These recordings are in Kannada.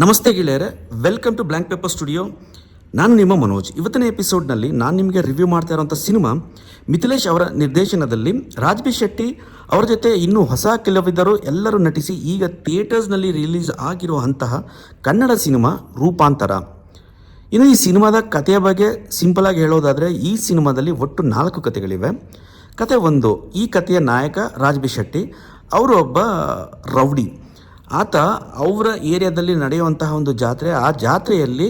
ನಮಸ್ತೆ ಗೆಳೆಯರೆ welcome to blank paper studio ನಾನು ನಿಮ್ಮ ಮನೋಜ್. ಇವತ್ತಿನ ಎಪಿಸೋಡ್ನಲ್ಲಿ ನಾನು ನಿಮಗೆ ರಿವ್ಯೂ ಮಾಡ್ತಾ ಇರೋಂಥ ಸಿನಿಮಾ ಮಿಥಿಲೇಶ್ ಅವರ ನಿರ್ದೇಶನದಲ್ಲಿ ರಾಜ್ಬಿ ಶೆಟ್ಟಿ ಅವರ ಜೊತೆ ಇನ್ನೂ ಹೊಸ ಕೆಲವಿದ್ದರು ಎಲ್ಲರೂ ನಟಿಸಿ ಈಗ ಥಿಯೇಟರ್ಸ್ನಲ್ಲಿ ರಿಲೀಸ್ ಆಗಿರುವಂತಹ ಕನ್ನಡ ಸಿನಿಮಾ ರೂಪಾಂತರ. ಇನ್ನು ಈ ಸಿನಿಮಾದ ಕಥೆಯ ಬಗ್ಗೆ ಸಿಂಪಲಾಗಿ ಹೇಳೋದಾದರೆ ಈ ಸಿನಿಮಾದಲ್ಲಿ ಒಟ್ಟು ನಾಲ್ಕು ಕಥೆಗಳಿವೆ. ಕತೆ ಒಂದು, ಈ ಕಥೆಯ ನಾಯಕ ರಾಜ್ಬಿ ಶೆಟ್ಟಿ, ಅವರು ಒಬ್ಬ ರೌಡಿ. ಆತ ಅವರ ಏರಿಯಾದಲ್ಲಿ ನಡೆಯುವಂತಹ ಒಂದು ಜಾತ್ರೆ, ಆ ಜಾತ್ರೆಯಲ್ಲಿ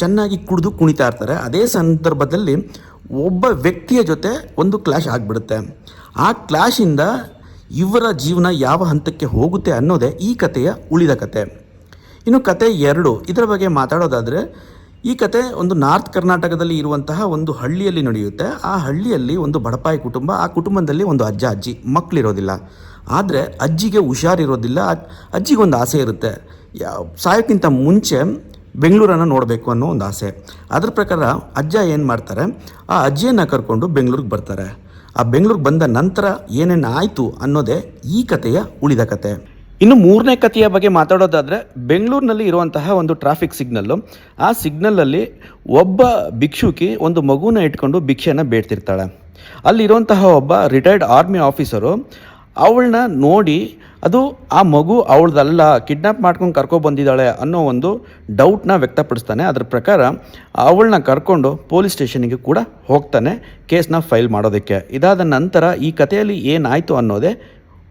ಚೆನ್ನಾಗಿ ಕುಡಿದು ಕುಣಿತಾ ಇರ್ತಾರೆ. ಅದೇ ಸಂದರ್ಭದಲ್ಲಿ ಒಬ್ಬ ವ್ಯಕ್ತಿಯ ಜೊತೆ ಒಂದು ಕ್ಲಾಶ್ ಆಗಿಬಿಡುತ್ತೆ. ಆ ಕ್ಲಾಶಿಂದ ಇವರ ಜೀವನ ಯಾವ ಹಂತಕ್ಕೆ ಹೋಗುತ್ತೆ ಅನ್ನೋದೇ ಈ ಕಥೆಯ ಉಳಿದ ಕತೆ. ಇನ್ನು ಕತೆ ಎರಡು, ಇದರ ಬಗ್ಗೆ ಮಾತಾಡೋದಾದರೆ, ಈ ಕತೆ ಒಂದು ನಾರ್ತ್ ಕರ್ನಾಟಕದಲ್ಲಿ ಇರುವಂತಹ ಒಂದು ಹಳ್ಳಿಯಲ್ಲಿ ನಡೆಯುತ್ತೆ. ಆ ಹಳ್ಳಿಯಲ್ಲಿ ಒಂದು ಬಡಪಾಯಿ ಕುಟುಂಬ, ಆ ಕುಟುಂಬದಲ್ಲಿ ಒಂದು ಅಜ್ಜ, ಅಜ್ಜಿ ಮಕ್ಕಳಿರೋದಿಲ್ಲ ಆದರೆ ಅಜ್ಜಿಗೆ ಹುಷಾರಿರೋದಿಲ್ಲ. ಅಜ್ಜಿಗೆ ಒಂದು ಆಸೆ ಇರುತ್ತೆ. ಸಾಯೋಕ್ಕಿಂತ ಮುಂಚೆ ಬೆಂಗಳೂರನ್ನು ನೋಡಬೇಕು ಅನ್ನೋ ಒಂದು ಆಸೆ. ಅದ್ರ ಪ್ರಕಾರ ಅಜ್ಜ ಏನು ಮಾಡ್ತಾರೆ? ಆ ಅಜ್ಜಿಯನ್ನು ಕರ್ಕೊಂಡು ಬೆಂಗಳೂರಿಗೆ ಬರ್ತಾರೆ. ಆ ಬೆಂಗಳೂರಿಗೆ ಬಂದ ನಂತರ ಏನೇನು ಆಯಿತು ಅನ್ನೋದೇ ಈ ಕಥೆಯ ಉಳಿದ ಕತೆ. ಇನ್ನು ಮೂರನೇ ಕಥೆಯ ಬಗ್ಗೆ ಮಾತಾಡೋದಾದರೆ ಬೆಂಗಳೂರಿನಲ್ಲಿ ಇರುವಂತಹ ಒಂದು ಟ್ರಾಫಿಕ್ ಸಿಗ್ನಲ್ಲು ಆ ಸಿಗ್ನಲಲ್ಲಿ ಒಬ್ಬ ಭಿಕ್ಷುಕಿ ಒಂದು ಮಗುನ ಇಟ್ಕೊಂಡು ಭಿಕ್ಷೆಯನ್ನು ಬೇಡ್ತಿರ್ತಾಳೆ. ಅಲ್ಲಿರುವಂತಹ ಒಬ್ಬ ರಿಟೈರ್ಡ್ ಆರ್ಮಿ ಆಫೀಸರು ಅವಳನ್ನ ನೋಡಿ, ಅದು ಆ ಮಗು ಅವಳದಲ್ಲ ಕಿಡ್ನಾಪ್ ಮಾಡ್ಕೊಂಡು ಕರ್ಕೊ ಬಂದಿದ್ದಾಳೆ ಅನ್ನೋ ಒಂದು ಡೌಟ್ನ ವ್ಯಕ್ತಪಡಿಸ್ತಾನೆ. ಅದ್ರ ಪ್ರಕಾರ ಅವಳನ್ನ ಕರ್ಕೊಂಡು ಪೊಲೀಸ್ ಸ್ಟೇಷನಿಗೆ ಕೂಡ ಹೋಗ್ತಾನೆ ಕೇಸ್ನ ಫೈಲ್ ಮಾಡೋದಕ್ಕೆ. ಇದಾದ ನಂತರ ಈ ಕಥೆಯಲ್ಲಿ ಏನಾಯಿತು ಅನ್ನೋದೇ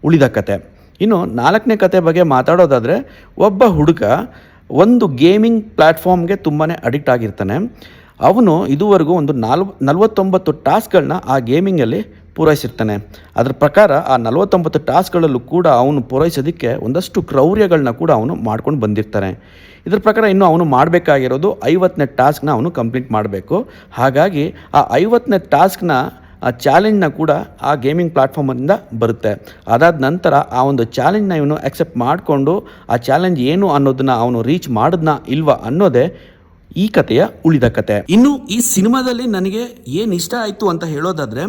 ಉಳಿದ ಕತೆ ಇನ್ನು ನಾಲ್ಕನೇ ಕತೆ ಬಗ್ಗೆ ಮಾತಾಡೋದಾದರೆ, ಒಬ್ಬ ಹುಡುಗ ಒಂದು ಗೇಮಿಂಗ್ ಪ್ಲ್ಯಾಟ್ಫಾರ್ಮ್ಗೆ ತುಂಬಾ ಅಡಿಕ್ಟ್ ಆಗಿರ್ತಾನೆ. ಅವನು ಇದುವರೆಗೂ ಒಂದು ನಾಲ್ವ, ನಲ್ವತ್ತೊಂಬತ್ತು ಟಾಸ್ಕ್ಗಳನ್ನ ಆ ಗೇಮಿಂಗಲ್ಲಿ ಪೂರೈಸಿರ್ತಾನೆ. ಅದರ ಪ್ರಕಾರ ಆ ನಲವತ್ತೊಂಬತ್ತು ಟಾಸ್ಕ್ಗಳಲ್ಲೂ ಕೂಡ ಅವನು ಪೂರೈಸೋದಕ್ಕೆ ಒಂದಷ್ಟು ಕ್ರೌರ್ಯಗಳನ್ನ ಕೂಡ ಅವನು ಮಾಡ್ಕೊಂಡು ಬಂದಿರ್ತಾನೆ ಇದ್ರ ಪ್ರಕಾರ ಇನ್ನು ಅವನು ಮಾಡಬೇಕಾಗಿರೋದು ಐವತ್ತನೇ ಟಾಸ್ಕ್ನ ಅವನು ಕಂಪ್ಲೀಟ್ ಮಾಡಬೇಕು. ಹಾಗಾಗಿ ಆ ಐವತ್ತನೇ ಟಾಸ್ಕ್ನ, ಆ ಚಾಲೆಂಜ್ನ ಕೂಡ ಆ ಗೇಮಿಂಗ್ ಪ್ಲ್ಯಾಟ್ಫಾರ್ಮಿಂದ ಬರುತ್ತೆ. ಅದಾದ ನಂತರ ಆ ಒಂದು ಚಾಲೆಂಜ್ನ ಇವನು ಅಕ್ಸೆಪ್ಟ್ ಮಾಡಿಕೊಂಡು ಆ ಚಾಲೆಂಜ್ ಏನು ಅನ್ನೋದನ್ನ ಅವನು ರೀಚ್ ಮಾಡಿದ್ನಾ ಇಲ್ವಾ ಅನ್ನೋದೇ ಈ ಕಥೆಯ ಉಳಿದ ಕತೆ. ಇನ್ನು ಈ ಸಿನಿಮಾದಲ್ಲಿ ನನಗೆ ಏನು ಇಷ್ಟ ಆಯಿತು ಅಂತ ಹೇಳೋದಾದರೆ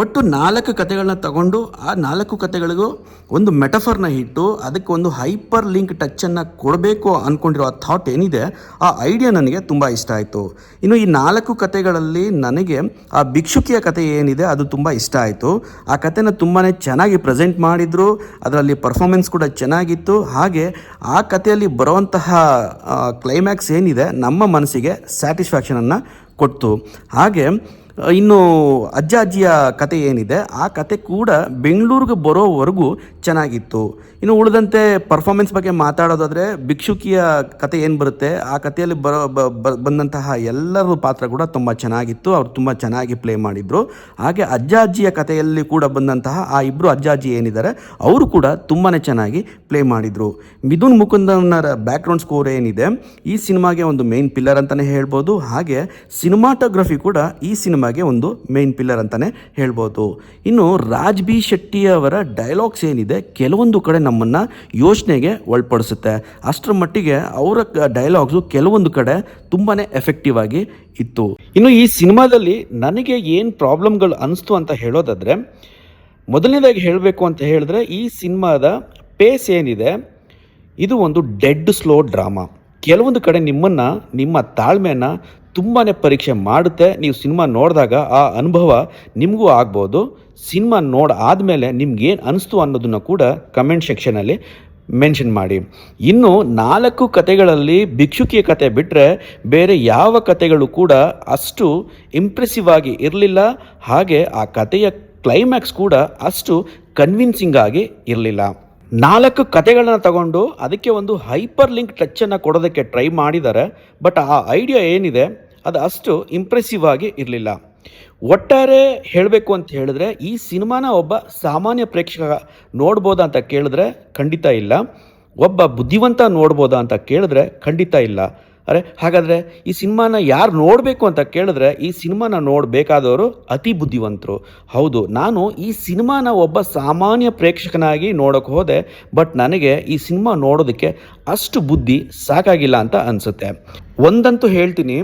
ಒಟ್ಟು ನಾಲ್ಕು ಕತೆಗಳನ್ನ ತಗೊಂಡು ಆ ನಾಲ್ಕು ಕತೆಗಳಿಗೂ ಒಂದು ಮೆಟಫರ್ನ ಇಟ್ಟು ಅದಕ್ಕೆ ಒಂದು ಹೈಪರ್ ಲಿಂಕ್ ಟಚ್ಚನ್ನು ಕೊಡಬೇಕು ಅಂದ್ಕೊಂಡಿರೋ ಆ ಥಾಟ್ ಏನಿದೆ, ಆ ಐಡಿಯಾ ನನಗೆ ತುಂಬ ಇಷ್ಟ ಆಯಿತು. ಇನ್ನು ಈ ನಾಲ್ಕು ಕತೆಗಳಲ್ಲಿ ನನಗೆ ಆ ಭಿಕ್ಷುಕಿಯ ಕತೆ ಏನಿದೆ ಅದು ತುಂಬ ಇಷ್ಟ ಆಯಿತು. ಆ ಕತೆನ ತುಂಬಾ ಚೆನ್ನಾಗಿ ಪ್ರೆಸೆಂಟ್ ಮಾಡಿದರು, ಅದರಲ್ಲಿ ಪರ್ಫಾರ್ಮೆನ್ಸ್ ಕೂಡ ಚೆನ್ನಾಗಿತ್ತು. ಹಾಗೆ ಆ ಕಥೆಯಲ್ಲಿ ಬರುವಂತಹ ಕ್ಲೈಮ್ಯಾಕ್ಸ್ ಏನಿದೆ ನಮ್ಮ ಮನಸ್ಸಿಗೆ ಸ್ಯಾಟಿಸ್ಫ್ಯಾಕ್ಷನನ್ನು ಕೊಟ್ಟು ಹಾಗೆ ಇನ್ನು ಅಜ್ಜ ಅಜ್ಜಿಯ ಕತೆ ಏನಿದೆ, ಆ ಕತೆ ಕೂಡ ಬೆಂಗಳೂರಿಗೆ ಬರೋವರೆಗೂ ಚೆನ್ನಾಗಿತ್ತು. ಇನ್ನು ಉಳಿದಂತೆ ಪರ್ಫಾರ್ಮೆನ್ಸ್ ಬಗ್ಗೆ ಮಾತಾಡೋದಾದರೆ ಭಿಕ್ಷುಕಿಯ ಕತೆ ಏನು ಬರುತ್ತೆ, ಆ ಕಥೆಯಲ್ಲಿ ಬರೋ ಬಂದಂತಹ ಎಲ್ಲರ ಪಾತ್ರ ಕೂಡ ತುಂಬ ಚೆನ್ನಾಗಿತ್ತು, ಅವರು ತುಂಬ ಚೆನ್ನಾಗಿ ಪ್ಲೇ ಮಾಡಿದರು. ಹಾಗೆ ಅಜ್ಜ ಅಜ್ಜಿಯ ಕಥೆಯಲ್ಲಿ ಕೂಡ ಬಂದಂತಹ ಆ ಇಬ್ಬರು ಅಜ್ಜ ಅಜ್ಜಿ ಏನಿದ್ದಾರೆ, ಅವರು ಕೂಡ ತುಂಬಾ ಚೆನ್ನಾಗಿ ಪ್ಲೇ ಮಾಡಿದರು. ಮಿಥುನ್ ಮುಕುಂದನರ ಬ್ಯಾಕ್ಗ್ರೌಂಡ್ ಸ್ಕೋರ್ ಏನಿದೆ, ಈ ಸಿನಿಮಾಗೆ ಒಂದು ಮೇನ್ ಪಿಲ್ಲರ್ ಅಂತಲೇ ಹೇಳ್ಬೋದು, ಹಾಗೆ ಸಿನಿಮಾಟೋಗ್ರಫಿ ಕೂಡ ಈ ಸಿನಿಮಾಗೆ ಒಂದು ಮೇನ್ ಪಿಲ್ಲರ್ ಅಂತಲೇ ಹೇಳ್ಬೋದು. ಇನ್ನು ರಾಜ್ ಬಿ ಶೆಟ್ಟಿ ಅವರ ಡೈಲಾಗ್ಸ್ ಏನಿದೆ, ಕೆಲವೊಂದು ಕಡೆ ನಮ್ಮನ್ನು ಯೋಚನೆಗೆ ಒಳಪಡಿಸುತ್ತೆ. ಅಷ್ಟರ ಮಟ್ಟಿಗೆ ಅವರ ಡೈಲಾಗ್ಸು ಕೆಲವೊಂದು ಕಡೆ ತುಂಬಾ ಎಫೆಕ್ಟಿವ್ ಆಗಿ ಇತ್ತು. ಇನ್ನು ಈ ಸಿನಿಮಾದಲ್ಲಿ ನನಗೆ ಏನು ಪ್ರಾಬ್ಲಮ್ಗಳು ಅನಿಸ್ತು ಅಂತ ಹೇಳೋದಾದರೆ, ಮೊದಲನೇದಾಗಿ ಹೇಳಬೇಕು ಅಂತ ಹೇಳಿದ್ರೆ ಈ ಸಿನಿಮಾದ ಪೇಸ್ ಏನಿದೆ, ಇದು ಒಂದು ಡೆಡ್ ಸ್ಲೋ ಡ್ರಾಮಾ ಕೆಲವೊಂದು ಕಡೆ ನಿಮ್ಮನ್ನು, ನಿಮ್ಮ ತಾಳ್ಮೆಯನ್ನು ತುಂಬಾ ಪರೀಕ್ಷೆ ಮಾಡುತ್ತೆ. ನೀವು ಸಿನಿಮಾ ನೋಡಿದಾಗ ಆ ಅನುಭವ ನಿಮಗೂ ಆಗ್ಬೋದು. ಸಿನಿಮಾ ನೋಡ ಆದಮೇಲೆ ನಿಮ್ಗೇನು ಅನಿಸ್ತು ಅನ್ನೋದನ್ನು ಕೂಡ ಕಮೆಂಟ್ ಸೆಕ್ಷನಲ್ಲಿ ಮೆನ್ಷನ್ ಮಾಡಿ. ಇನ್ನು ನಾಲ್ಕು ಕತೆಗಳಲ್ಲಿ ಭಿಕ್ಷುಕಿಯ ಕತೆ ಬಿಟ್ಟರೆ ಬೇರೆ ಯಾವ ಕತೆಗಳು ಕೂಡ ಅಷ್ಟು ಇಂಪ್ರೆಸಿವ್ ಆಗಿ ಇರಲಿಲ್ಲ. ಹಾಗೆ ಆ ಕತೆಯ ಕ್ಲೈಮ್ಯಾಕ್ಸ್ ಕೂಡ ಅಷ್ಟು ಕನ್ವಿನ್ಸಿಂಗ್ ಆಗಿ ಇರಲಿಲ್ಲ. ನಾಲ್ಕು ಕತೆಗಳನ್ನ ತಗೊಂಡು ಅದಕ್ಕೆ ಒಂದು ಹೈಪರ್ ಲಿಂಕ್ ಟಚ್ಚನ್ನು ಕೊಡೋದಕ್ಕೆ ಟ್ರೈ ಮಾಡಿದ್ದಾರೆ, ಬಟ್ ಆ ಐಡಿಯಾ ಏನಿದೆ, ಅದು ಅಷ್ಟು ಇಂಪ್ರೆಸಿವ್ ಆಗಿ ಇರಲಿಲ್ಲ. ಒಟ್ಟಾರೆ ಹೇಳಬೇಕು ಅಂತ ಹೇಳಿದ್ರೆ, ಈ ಸಿನಿಮಾನ ಒಬ್ಬ ಸಾಮಾನ್ಯ ಪ್ರೇಕ್ಷಕ ನೋಡ್ಬೋದಾ ಅಂತ ಕೇಳಿದ್ರೆ ಖಂಡಿತ ಇಲ್ಲ. ಒಬ್ಬ ಬುದ್ಧಿವಂತ ನೋಡ್ಬೋದಾ ಅಂತ ಕೇಳಿದ್ರೆ ಖಂಡಿತ ಇಲ್ಲ. ಅರೆ, ಹಾಗಾದರೆ ಈ ಸಿನಿಮಾನ ಯಾರು ನೋಡಬೇಕು ಅಂತ ಕೇಳಿದ್ರೆ ಈ ಸಿನಿಮಾನ ನೋಡಬೇಕಾದವರು ಅತಿ ಬುದ್ಧಿವಂತರು. ಹೌದು, ನಾನು ಈ ಸಿನಿಮಾನ ಒಬ್ಬ ಸಾಮಾನ್ಯ ಪ್ರೇಕ್ಷಕನಾಗಿ ನೋಡೋಕೆ ಹೋದೆ, ಬಟ್ ನನಗೆ ಈ ಸಿನಿಮಾ ನೋಡೋದಕ್ಕೆ ಅಷ್ಟು ಬುದ್ಧಿ ಸಾಕಾಗಿಲ್ಲ ಅಂತ ಅನಿಸುತ್ತೆ. ಒಂದಂತೂ ಹೇಳ್ತೀನಿ,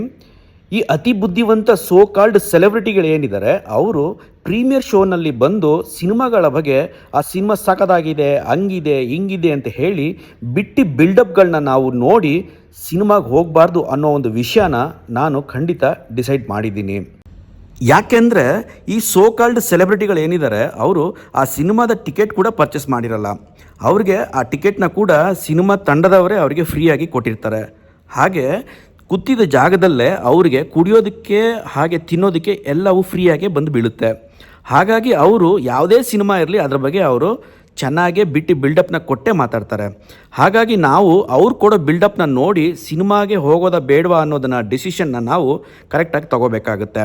ಈ ಅತಿ ಬುದ್ಧಿವಂತ ಸೋ ಕಾಲ್ಡ್ ಸೆಲೆಬ್ರಿಟಿಗಳೇನಿದ್ದಾರೆ ಅವರು ಪ್ರೀಮಿಯರ್ ಶೋನಲ್ಲಿ ಬಂದು ಸಿನಿಮಾಗಳ ಬಗ್ಗೆ ಆ ಸಿನಿಮಾ ಸಾಕದಾಗಿದೆ ಹಂಗಿದೆ, ಹಿಂಗಿದೆ ಅಂತ ಹೇಳಿ ಬಿಟ್ಟು ಬಿಲ್ಡಪ್ಗಳನ್ನ ನಾವು ನೋಡಿ ಸಿನಿಮಾಗೆ ಹೋಗಬಾರ್ದು ಅನ್ನೋ ಒಂದು ವಿಷಯನ ನಾನು ಖಂಡಿತ ಡಿಸೈಡ್ ಮಾಡಿದ್ದೀನಿ. ಯಾಕೆಂದರೆ ಈ ಸೋ ಕಾಲ್ಡ್ ಸೆಲೆಬ್ರಿಟಿಗಳು ಏನಿದ್ದಾರೆ, ಅವರು ಆ ಸಿನಿಮಾದ ಟಿಕೆಟ್ ಕೂಡ ಪರ್ಚೇಸ್ ಮಾಡಿರಲ್ಲ. ಅವ್ರಿಗೆ ಆ ಟಿಕೆಟ್ನ ಕೂಡ ಸಿನಿಮಾ ತಂಡದವರೇ ಅವರಿಗೆ ಫ್ರೀಯಾಗಿ ಕೊಟ್ಟಿರ್ತಾರೆ. ಹಾಗೆ ಕೂತಿದ್ದ ಜಾಗದಲ್ಲೇ ಅವರಿಗೆ ಕುಡಿಯೋದಕ್ಕೆ ಹಾಗೆ ತಿನ್ನೋದಕ್ಕೆ ಎಲ್ಲವೂ ಫ್ರೀಯಾಗಿ ಬಂದು ಬೀಳುತ್ತೆ. ಹಾಗಾಗಿ ಅವರು ಯಾವುದೇ ಸಿನಿಮಾ ಇರಲಿ ಅದರ ಬಗ್ಗೆ ಅವರು ಚೆನ್ನಾಗೇ ಬಿಟ್ಟು ಬಿಲ್ಡಪ್ನ ಕೊಟ್ಟೇ ಮಾತಾಡ್ತಾರೆ. ಹಾಗಾಗಿ ನಾವು ಅವ್ರು ಕೊಡೋ ಬಿಲ್ಡಪ್ನ ನೋಡಿ ಸಿನಿಮಾಗೆ ಹೋಗೋದ ಬೇಡವಾ ಅನ್ನೋದನ್ನ ಡಿಸಿಷನ್ನ ನಾವು ಕರೆಕ್ಟಾಗಿ ತಗೋಬೇಕಾಗುತ್ತೆ.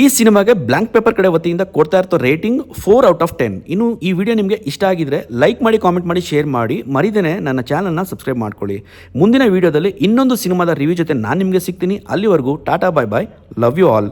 ಈ ಸಿನಿಮಾಗೆ ಬ್ಲಾಂಕ್ ಪೇಪರ್ ಕಡೆ ವತಿಯಿಂದ ಕೊಡ್ತಾ ಇರ್ತೋ rating four out of ten ಇನ್ನು ಈ ವಿಡಿಯೋ ನಿಮಗೆ ಇಷ್ಟ ಆಗಿದ್ರೆ ಲೈಕ್ ಮಾಡಿ ಕಾಮೆಂಟ್ ಮಾಡಿ ಶೇರ್ ಮಾಡಿ. ಮರಿದೇನೆ ನನ್ನ ಚಾನಲ್ನ ಸಬ್ಸ್ಕ್ರೈಬ್ ಮಾಡ್ಕೊಳ್ಳಿ. ಮುಂದಿನ ವಿಡಿಯೋದಲ್ಲಿ ಇನ್ನೊಂದು ಸಿನಿಮಾದ ರಿವ್ಯೂ ಜೊತೆ ನಾನು ನಿಮಗೆ ಸಿಗ್ತೀನಿ. ಅಲ್ಲಿವರೆಗೂ tata bye bye love you all